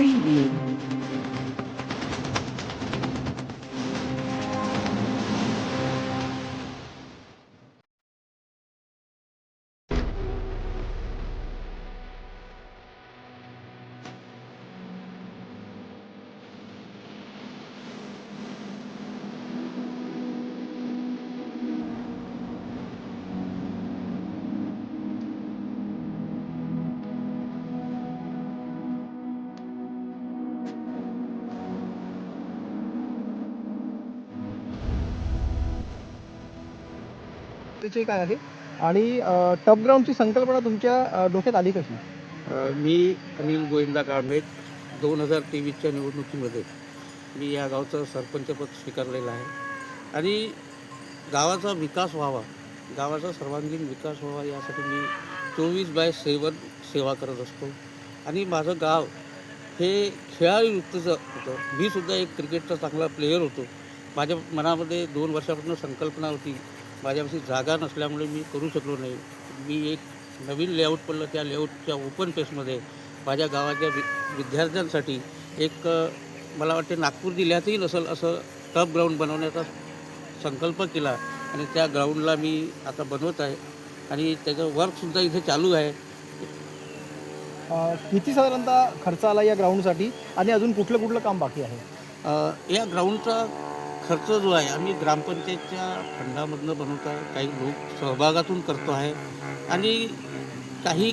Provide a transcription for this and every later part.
Preview. त्याचे काय आहे? आणि टफ ग्राउंडची संकल्पना तुमच्या डोक्यात आली कशी? मी अनिल गोविंदा कांबळे दोन हजार तेवीसच्या निवडणुकीमध्ये मी या गावचं सरपंचपद स्वीकारलेलं आहे. आणि गावाचा विकास व्हावा गावाचा सर्वांगीण विकास व्हावा यासाठी मी चोवीस बाय सेवन सेवा करत असतो. आणि माझं गाव हे खेळाडूयुक्तचं होतं. मी सुद्धा एक क्रिकेटचा चांगला प्लेयर होतो. माझ्या मनामध्ये दोन वर्षापासून संकल्पना होती माझ्यापाशी जागा नसल्यामुळे मी करू शकलो नाही. मी एक नवीन लेआउट पडलं त्या लेआउटच्या ओपन पेसमध्ये माझ्या गावाच्या वि विद्यार्थ्यांसाठी एक मला वाटते नागपूर जिल्ह्यातही नसेल असं टफ ग्राउंड बनवण्याचा संकल्प केला आणि त्या ग्राउंडला मी आता बनवत आहे. आणि त्याचं वर्कसुद्धा इथे चालू आहे. किती साधारणतः खर्च आला या ग्राउंडसाठी आणि अजून कुठलं कुठलं काम बाकी आहे? या ग्राउंडचा खर्च जो आहे आम्ही ग्रामपंचायतच्या फंडामधनं बनवत आहे. काही लोक सहभागातून करतो आहे. आणि काही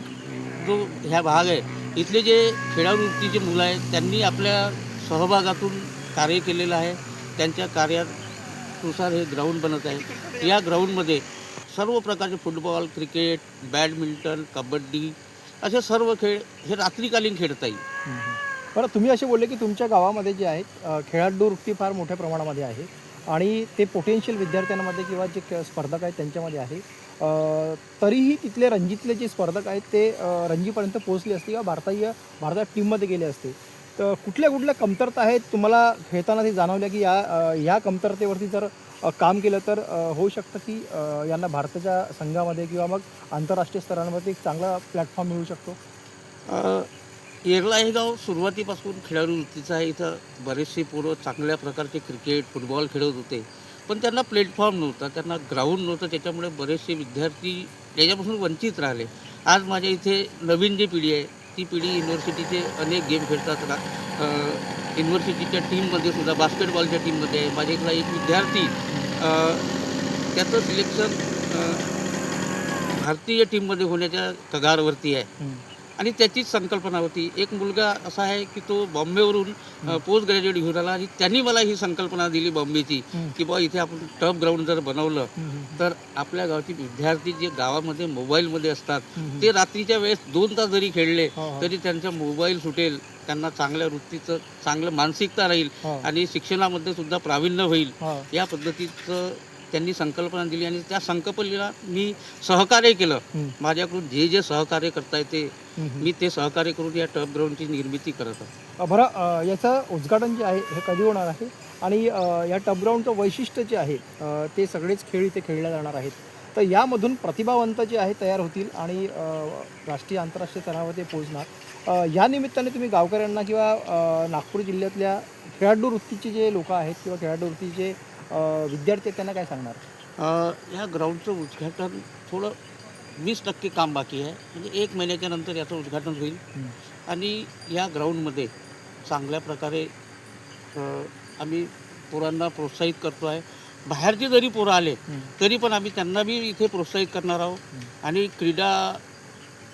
जो ह्या भाग आहे इथले जे खेळाडू मुलं आहेत त्यांनी आपल्या सहभागातून कार्य केलेलं आहे. त्यांच्या कार्यानुसार हे ग्राउंड बनत आहे. या ग्राउंडमध्ये सर्व प्रकारचे फुटबॉल क्रिकेट बॅडमिंटन कबड्डी असे सर्व खेळ हे रात्रीकालीन खेळता येईल. बरं तुम्ही असे बोलले की तुमच्या गावामध्ये जे आहेत खेळाडू वृत्ती फार मोठ्या प्रमाणामध्ये आहे आणि ते पोटेन्शियल विद्यार्थ्यांमध्ये किंवा जे स्पर्धक आहेत त्यांच्यामध्ये आहे. तरीही तिथले रणजीतले जे स्पर्धक आहेत ते रणजीपर्यंत पोहोचले असते किंवा भारतीय भारतात टीममध्ये गेले असते. तर कुठल्या कुठल्या कमतरता आहेत? तुम्हाला खेळताना ते जाणवल्या की या या कमतरतेवरती जर काम केलं तर होऊ शकतं की यांना भारताच्या संघामध्ये किंवा मग आंतरराष्ट्रीय स्तरांवरती एक चांगला प्लॅटफॉर्म मिळू शकतो? येरला हे गाव सुरुवातीपासून खेळाडू वृत्तीचं आहे. इथं बरेचसे पोरं चांगल्या प्रकारचे क्रिकेट फुटबॉल खेळत होते. पण त्यांना प्लॅटफॉर्म नव्हता त्यांना ग्राउंड नव्हतं त्याच्यामुळे बरेचसे विद्यार्थी याच्यापासून वंचित राहिले. आज माझ्या इथे नवीन जी पिढी आहे ती पिढी युनिव्हर्सिटीचे अनेक गेम खेळतात. रा युनिव्हर्सिटीच्या टीममध्ये सुद्धा बास्केटबॉलच्या टीममध्ये आहे. माझ्या इथला एक विद्यार्थी त्याचं सिलेक्शन भारतीय टीममध्ये होण्याच्या कगारवरती आहे. आणि त्याचीच संकल्पना होती एक मुलगा असा आहे की तो बॉम्बेवरून पोस्ट ग्रॅज्युएट घेऊन आला आणि त्यांनी मला ही संकल्पना दिली बॉम्बेची की बुवा इथे आपण टफ ग्राउंड जर बनवलं तर आपल्या गावची विद्यार्थी जे गावामध्ये मोबाईलमध्ये असतात ते रात्रीच्या वेळेस दोन तास जरी खेळले हो, हो. तरी त्यांचा मोबाईल सुटेल त्यांना चांगल्या वृत्तीचं चांगलं मानसिकता राहील हो. आणि शिक्षणामध्ये सुद्धा प्रावीण्य होईल. या पद्धतीचं त्यांनी संकल्पना दिली आणि त्या संकल्पनेला मी सहकार्य केलं. माझ्याकडून जे जे सहकार्य करता येते. मी ते सहकार्य करून या टफ ग्राउंडची निर्मिती करत आहे. बरं याचं उद्घाटन जे आहे हे कधी होणार आहे? आणि या टफ ग्राउंडचं वैशिष्ट्य जे आहे ते सगळेच खेळ इथे खेळले जाणार आहेत. तर यामधून प्रतिभावंत जे आहे तयार होतील आणि राष्ट्रीय आंतरराष्ट्रीय स्तरावर ते पोहोचणार. या निमित्ताने तुम्ही गावकऱ्यांना किंवा नागपूर जिल्ह्यातल्या खेळाडू वृत्तीचे जे लोक आहेत किंवा खेळाडू वृत्तीचे विद्यार्थी त्यांना काय सांगणार? अ, या ग्राउंडचं उद्घाटन थोडं वीस टक्के काम बाकी आहे. म्हणजे एक महिन्याच्या नंतर याचं उद्घाटन होईल. आणि या ग्राउंडमध्ये चांगल्या प्रकारे आम्ही पोरांना प्रोत्साहित करतो आहे बाहेरचे जरी पोरं आले. तरी पण आम्ही त्यांना बी इथे प्रोत्साहित करणार आहोत. आणि क्रीडा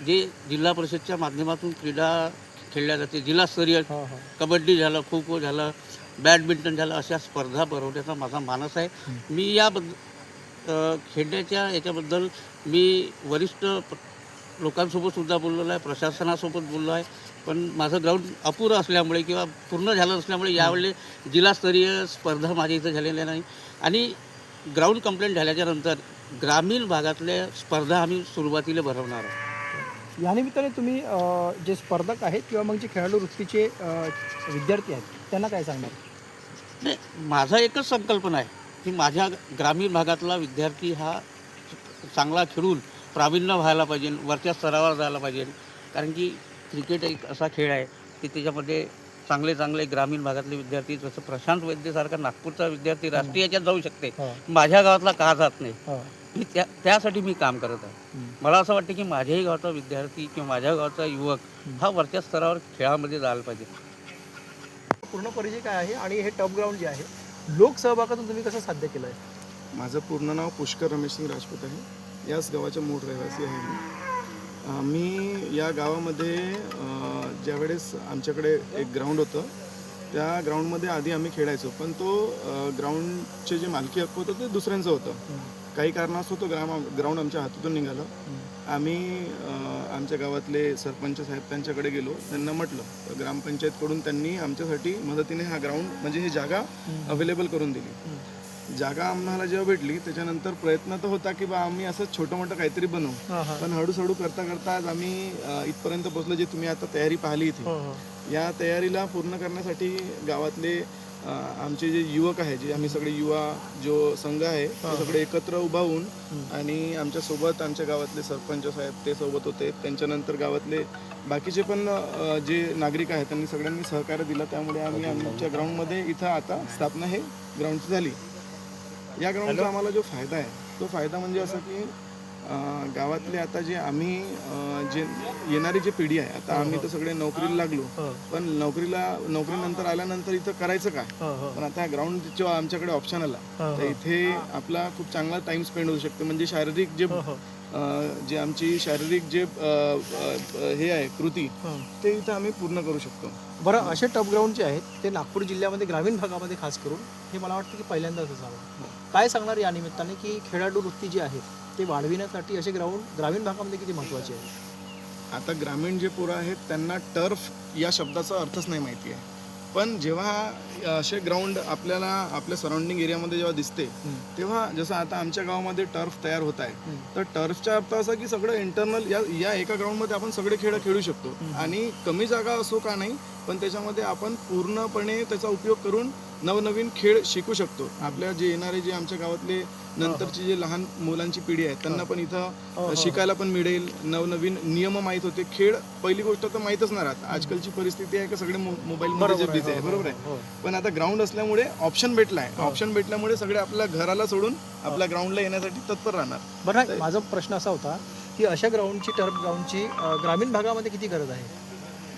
जे जिल्हा परिषदच्या माध्यमातून क्रीडा खेळल्या जाते. जिल्हास्तरीय हो हो. कबड्डी झालं खो खो झालं बॅडमिंटन झालं अशा स्पर्धा भरवण्याचा माझा मानस आहे. मी याबद्दल खेळण्याच्या याच्याबद्दल मी वरिष्ठ लोकांसोबत सुद्धा बोललेलो आहे प्रशासनासोबत बोललो आहे. पण माझं ग्राउंड अपुरं असल्यामुळे किंवा पूर्ण झालं नसल्यामुळे यावेळी जिल्हास्तरीय स्पर्धा माझ्या इथं झालेल्या नाही. आणि ग्राउंड कंप्लेंट झाल्याच्यानंतर ग्रामीण भागातल्या स्पर्धा आम्ही सुरुवातीला भरवणार आहोत. या निमित्ताने तुम्ही जे स्पर्धक आहेत किंवा मग जे खेळाडू वृत्तीचे विद्यार्थी आहेत त्यांना काय सांगणार? नाही माझा एकच संकल्पना आहे की माझ्या ग्रामीण भागातला विद्यार्थी हा चांगला खेळून प्रावीण्य व्हायला पाहिजे वरच्या स्तरावर जायला पाहिजे. कारण की क्रिकेट एक असा खेळ आहे की त्याच्यामध्ये चांगले चांगले ग्रामीण भागातले विद्यार्थी जसं प्रशांत वैद्यसारखा नागपूरचा विद्यार्थी राष्ट्रीय याच्यात जाऊ शकते. हा, माझ्या गावातला का जात नाही? हा. मी त्या त्यासाठी मी काम करत आहे. मला असं वाटतं की माझ्याही गावचा विद्यार्थी किंवा माझ्या गावचा युवक हा वरच्या स्तरावर खेळामध्ये जायला पाहिजे. पूर्ण परिचय काय आहे? आणि हे टॉप ग्राउंड जे आहे लोकसहभागातून तुम्ही कसं साध्य केलं आहे? माझं पूर्ण नाव पुष्कर रमेश सिंग राजपूत आहे. याच गावाचा मूळ रहिवासी आहे मी. अं, मी या गावामध्ये अं, ज्यावेळेस आमच्याकडे एक ग्राउंड होतं त्या ग्राउंडमध्ये आधी आम्ही खेळायचो. पण तो अं, ग्राउंडचे जे मालकी हक्क होतं ते दुसऱ्यांचं होतं. काही कारणास्तव तो ग्राम ग्राउंड आमच्या हातातून निघाला. आम्ही आमच्या गावातले सरपंच साहेब त्यांच्याकडे गेलो. त्यांना म्हटलं तर ग्रामपंचायतकडून त्यांनी आमच्यासाठी मदतीने हा ग्राउंड म्हणजे ही जागा अवेलेबल करून दिली. जागा आम्हाला जेव्हा भेटली त्याच्यानंतर प्रयत्न तर होता की बा आम्ही असं छोटं मोठं काहीतरी बनवू. पण हळूहळू करता करता आज आम्ही इथपर्यंत पोहोचलो जे तुम्ही आता तयारी पाहिली इथे हो, हो. या तयारीला पूर्ण करण्यासाठी गावातले आमचे जे युवक आहे जे आम्ही सगळे युवा जो संघ आहे ते सगळे एकत्र उभा होऊन आणि आमच्यासोबत आमच्या गावातले सरपंच साहेब ते सोबत होते. त्यांच्यानंतर गावातले बाकीचे पण जे नागरिक आहेत त्यांनी सगळ्यांनी सहकार्य दिलं. त्यामुळे आम्ही आमच्या ग्राउंडमध्ये इथं आता स्थापना हे ग्राउंडची झाली. या ग्राउंडचा आम्हाला जो फायदा आहे तो फायदा म्हणजे असं की गावातले आता जे आम्ही जे येणारी जी पिढी आहे आता आम्ही तर सगळे नोकरीला लागलो. हो, पण नोकरीला नोकरीनंतर आल्यानंतर इथं करायचं काय? हो, हो. पण आता ग्राउंड जेव्हा आमच्याकडे ऑप्शन आला हो, तर इथे आपला खूप चांगला टाइम स्पेंड होऊ शकतो. म्हणजे शारीरिक जे हो, हो. जे आमची शारीरिक जे हे आहे कृती हो. ते इथं आम्ही पूर्ण करू शकतो. बरं असे टॉप ग्राउंड जे आहेत ते नागपूर जिल्ह्यामध्ये ग्रामीण भागामध्ये खास करून हे मला वाटतं की पहिल्यांदाच असावं. काय सांगणार या निमित्ताने की खेळाडू वृत्ती जी आहे ते वाढविण्यासाठी असे ग्राउंड ग्रामीण भागामध्ये किती महत्त्वाचे आहे? आता ग्रामीण जे पोरं आहेत त्यांना टर्फ या शब्दाचा अर्थच नाही माहिती आहे. पण जेव्हा असे ग्राउंड आपल्याला आपल्या सराउंडिंग एरियामध्ये जेव्हा दिसते तेव्हा जसं आता आमच्या गावामध्ये टर्फ तयार होत आहे. तर टर्फचा अर्थ असा की सगळं इंटरनल या या एका ग्राउंडमध्ये आपण सगळे खेळ खेळू शकतो. आणि कमी जागा असो का नाही पण त्याच्यामध्ये आपण पूर्णपणे त्याचा उपयोग करून नवनवीन खेळ शिकू शकतो. आपल्या जे येणारे जे आमच्या गावातले नंतरची जे लहान मुलांची पिढी आहे त्यांना पण इथं शिकायला पण मिळेल. नवनवीन नियम माहीत होते. खेळ पहिली गोष्ट तर माहीतच नाही राहत. आजकालची परिस्थिती आहे की सगळे मोबाईलमध्ये जे बिझी आहे बरोबर आहे? हो. पण आता ग्राउंड असल्यामुळे ऑप्शन भेटला आहे ऑप्शन भेटल्यामुळे सगळे आपल्या घराला सोडून आपल्या ग्राउंडला येण्यासाठी तत्पर राहणार. बरं माझा प्रश्न असा होता की अशा ग्राउंडची टर्फ ग्राउंडची ग्रामीण भागामध्ये किती गरज आहे?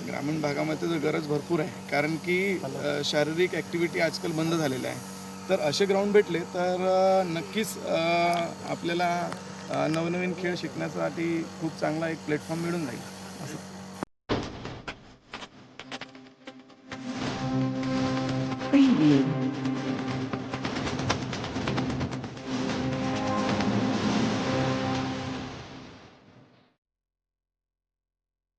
ग्रामीण भागामध्ये तर गरज भरपूर आहे. कारण की शारीरिक ॲक्टिव्हिटी आजकाल बंद झालेल्या आहे तर असे ग्राउंड भेटले तर नक्कीच आपल्याला नवनवीन खेळ शिकण्यासाठी खूप चांगला एक प्लॅटफॉर्म मिळून जाईल. असं.